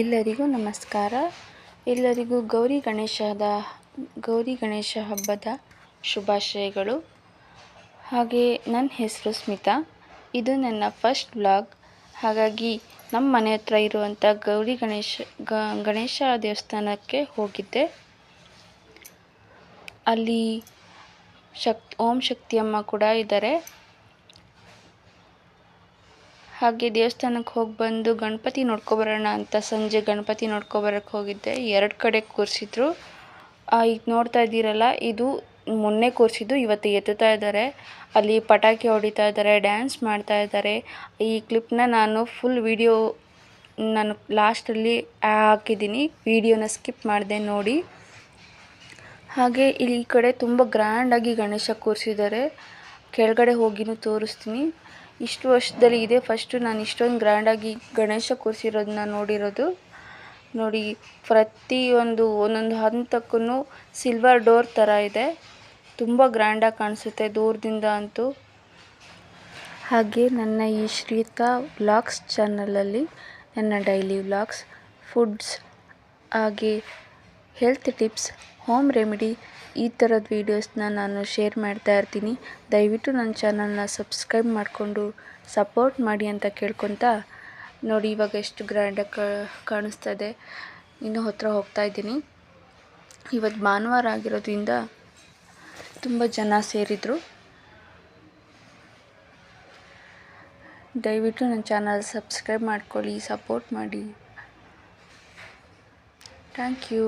ಎಲ್ಲರಿಗೂ ನಮಸ್ಕಾರ. ಎಲ್ಲರಿಗೂ ಗೌರಿ ಗಣೇಶದ, ಗೌರಿ ಗಣೇಶ ಹಬ್ಬದ ಶುಭಾಶಯಗಳು. ಹಾಗೆ ನನ್ನ ಹೆಸರು ಸ್ಮಿತಾ. ಇದು ನನ್ನ ಫಸ್ಟ್ ಬ್ಲಾಗ್ ಹಾಗಾಗಿ ನಮ್ಮ ಮನೆ ಹತ್ರ ಇರುವಂಥ ಗೌರಿ ಗಣೇಶ ಗಣೇಶ ದೇವಸ್ಥಾನಕ್ಕೆ ಹೋಗಿದ್ದೆ. ಅಲ್ಲಿ ಶಕ್, ಓಂ ಶಕ್ತಿಯಮ್ಮ ಕೂಡ ಇದ್ದಾರೆ ಹಾಗೆ ದೇವಸ್ಥಾನಕ್ಕೆ ಹೋಗಿ ಬಂದು ಗಣಪತಿ ನೋಡ್ಕೊಬರೋಣ ಅಂತ ಸಂಜೆ ಗಣಪತಿ ನೋಡ್ಕೊಬರಕ್ಕೆ ಹೋಗಿದ್ದೆ. ಎರಡು ಕಡೆ ಕೂರಿಸಿದ್ರು. ಈಗ ನೋಡ್ತಾ ಇದ್ದೀರಲ್ಲ, ಇದು ಮೊನ್ನೆ ಕೂರಿಸಿದ್ದು, ಇವತ್ತು ಎತ್ತುತ್ತಾ ಇದ್ದಾರೆ. ಅಲ್ಲಿ ಪಟಾಕಿ ಹೊಡಿತಾ ಇದ್ದಾರೆ, ಡ್ಯಾನ್ಸ್ ಮಾಡ್ತಾ ಇದ್ದಾರೆ. ಈ ಕ್ಲಿಪ್ನ ನಾನು ಫುಲ್ ವಿಡಿಯೋ ನಾನು ಲಾಸ್ಟಲ್ಲಿ ಹಾಕಿದ್ದೀನಿ. ವಿಡಿಯೋನ ಸ್ಕಿಪ್ ಮಾಡಿದೆ ನೋಡಿ. ಹಾಗೆ ಇಲ್ಲಿ ಈ ಕಡೆ ತುಂಬ ಗ್ರ್ಯಾಂಡಾಗಿ ಗಣೇಶ ಕೂರಿಸಿದ್ದಾರೆ. ಕೆಳಗಡೆ ಹೋಗಿನೂ ತೋರಿಸ್ತೀನಿ. ಇಷ್ಟು ವರ್ಷದಲ್ಲಿ ಇದೆ. ಫಸ್ಟು ನಾನು ಇಷ್ಟೊಂದು ಗ್ರ್ಯಾಂಡಾಗಿ ಗಣೇಶ ಕೂರಿಸಿರೋದನ್ನ ನೋಡಿರೋದು. ನೋಡಿ, ಪ್ರತಿಯೊಂದು ಒಂದೊಂದು ಹಂತಕ್ಕೂ ಸಿಲ್ವರ್ ಡೋರ್ ಥರ ಇದೆ. ತುಂಬ ಗ್ರ್ಯಾಂಡಾಗಿ ಕಾಣಿಸುತ್ತೆ ದೂರದಿಂದ ಅಂತೂ. ಹಾಗೆ ನನ್ನ ಈ ಶ್ರೀತಾ ವ್ಲಾಗ್ಸ್ ಚಾನಲಲ್ಲಿ ನನ್ನ ಡೈಲಿ ವ್ಲಾಗ್ಸ್ ಫುಡ್ಸ್ ಹಾಗೆ ಹೆಲ್ತ್ ಟಿಪ್ಸ್, ಹೋಮ್ ರೆಮಿಡಿ ಈ ಥರದ ವೀಡಿಯೋಸ್ನ ನಾನು ಶೇರ್ ಮಾಡ್ತಾ ಇರ್ತೀನಿ. ದಯವಿಟ್ಟು ನನ್ನ ಚಾನಲ್ನ ಸಬ್ಸ್ಕ್ರೈಬ್ ಮಾಡಿಕೊಂಡು ಸಪೋರ್ಟ್ ಮಾಡಿ ಅಂತ ಕೇಳ್ಕೊತಾ ನೋಡಿ ಇವಾಗ ಎಷ್ಟು ಗ್ರ್ಯಾಂಡಾಗಿ ಕಾಣಿಸ್ತಾ ಇದೆ ಇನ್ನು ಹತ್ತಿರ ಹೋಗ್ತಾ ಇದ್ದೀನಿ. ಇವತ್ತು ಭಾನುವಾರ ಆಗಿರೋದ್ರಿಂದ ತುಂಬ ಜನ ಸೇರಿದರು. ದಯವಿಟ್ಟು ನನ್ನ ಚಾನಲ್ ಸಬ್ಸ್ಕ್ರೈಬ್ ಮಾಡ್ಕೊಳ್ಳಿ, ಸಪೋರ್ಟ್ ಮಾಡಿ. Thank you.